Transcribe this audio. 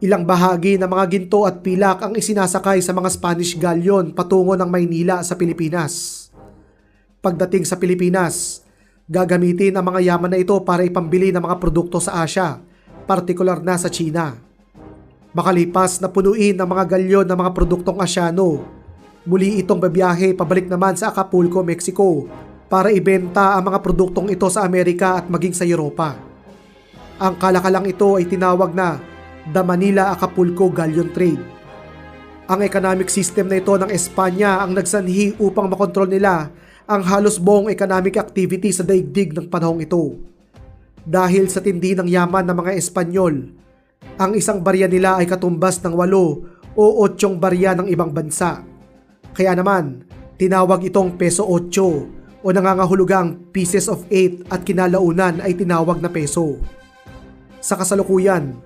Ilang bahagi ng mga ginto at pilak ang isinasakay sa mga Spanish galleon patungo ng Maynila sa Pilipinas. Pagdating sa Pilipinas, gagamitin ang mga yaman na ito para ipambili ng mga produkto sa Asia, partikular na sa China. Makalipas na punuin ang mga galyon ng mga produktong Asyano, muli itong babiyahe pabalik naman sa Acapulco, Mexico para ibenta ang mga produktong ito sa Amerika at maging sa Europa. Ang kalakalang ito ay tinawag na The Manila Acapulco Galleon Trade. Ang economic system na ito ng Espanya ang nagsanhi upang makontrol nila ang halos buong economic activity sa daigdig ng panahong ito. Dahil sa tindi ng yaman ng mga Espanyol, ang isang barya nila ay katumbas ng walo o otsyong barya ng ibang bansa. Kaya naman, tinawag itong peso 8 o nangangahulugang pieces of 8 at kinalaunan ay tinawag na peso. Sa kasalukuyan,